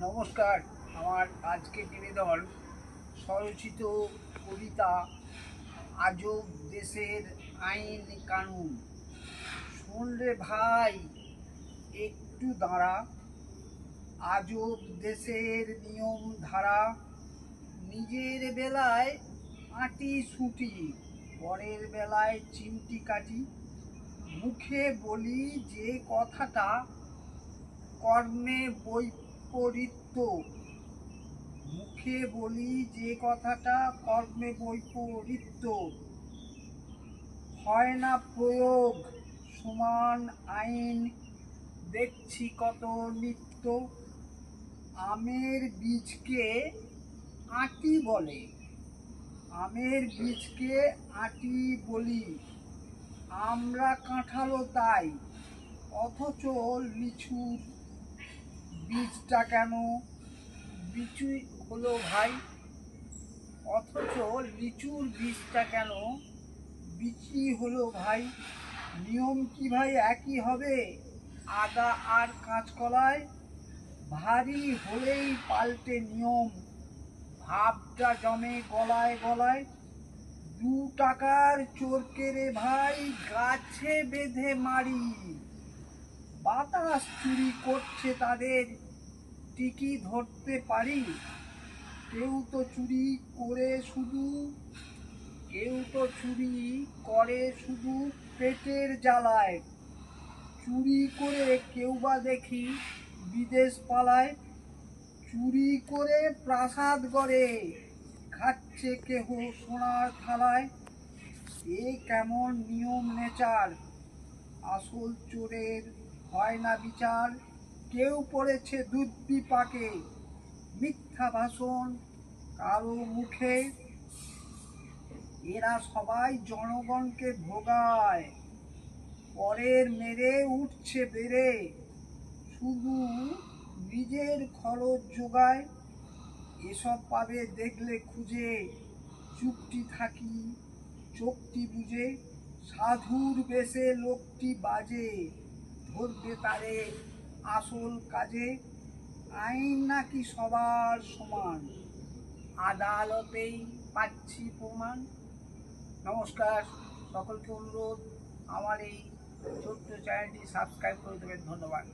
নমস্কার, আমার আজকে নিবেদন স্বরচিত কবিতা আজব দেশের আইন কানুন। শোন রে ভাই, একটু দাঁড়া। আজব দেশের নিয়ম ধারা নিজের বেলায় আটি সুটি, পরের বেলায় চিমটি কাটি। মুখে বলি যে কথাটা কর্মে বৈপরীত্য মুখে বলি যে কথাটা কর্মে বৈপরীত্য হয় না প্রয়োগ, সমান আইন, দেখছি কত নিত্য। আমের বীজকে আটি বলে। আমের বীজকে আটি বলি। আমরা কাঁঠালো তাই, অথচ লিচুর বীজটা কেন? লিচু হলো ভাই। অথচ লিচুর বীজটা কেন? বিচি হলো ভাই। নিয়ম কি ভাই একই হবে? আদা আর কাঁচকলায় ভারী হলেই পাল্টে নিয়ম। ভাবটা জমে গলায় গলায়। দু টাকার চোরকে রে ভাই, গাছে বেঁধে মারি। বাতাস চুরি করছে তাদের। টিকি ধরতে পারি। কেউ তো চুরি করে শুধু, কেউ তো চুরি করে শুধু পেটের জ্বালায়। চুরি করে কেউ বা দেখি বিদেশ পালায়। চুরি করে প্রাসাদ গড়ে খাচ্ছে কেহ সোনার থালায়। এ কেমন নিয়ম নেচার? আসল চোরের হয় না বিচার, কেউ পড়েছে দুধ পাকে মিথ্যা ভাষণ কারও মুখে। এরা সবাই জনগণকে ভোগায়। পরের মেরে উঠছে বেড়ে। শুধু নিজের খরচ যোগায়। এসব পাবে দেখলে খুঁজে। চুপটি থাকি, চোখটি বুঝে সাধুর বেশে লোকটি বাজে। ধরবে তারে আসল কাজে, আইন নাকি সবার সমান? আদালতেই পাচ্ছি প্রমাণ। নমস্কার, সকলকে অনুরোধ, আমার এই ছোট্ট চ্যানেলটি সাবস্ক্রাইব করে দেবেন। ধন্যবাদ।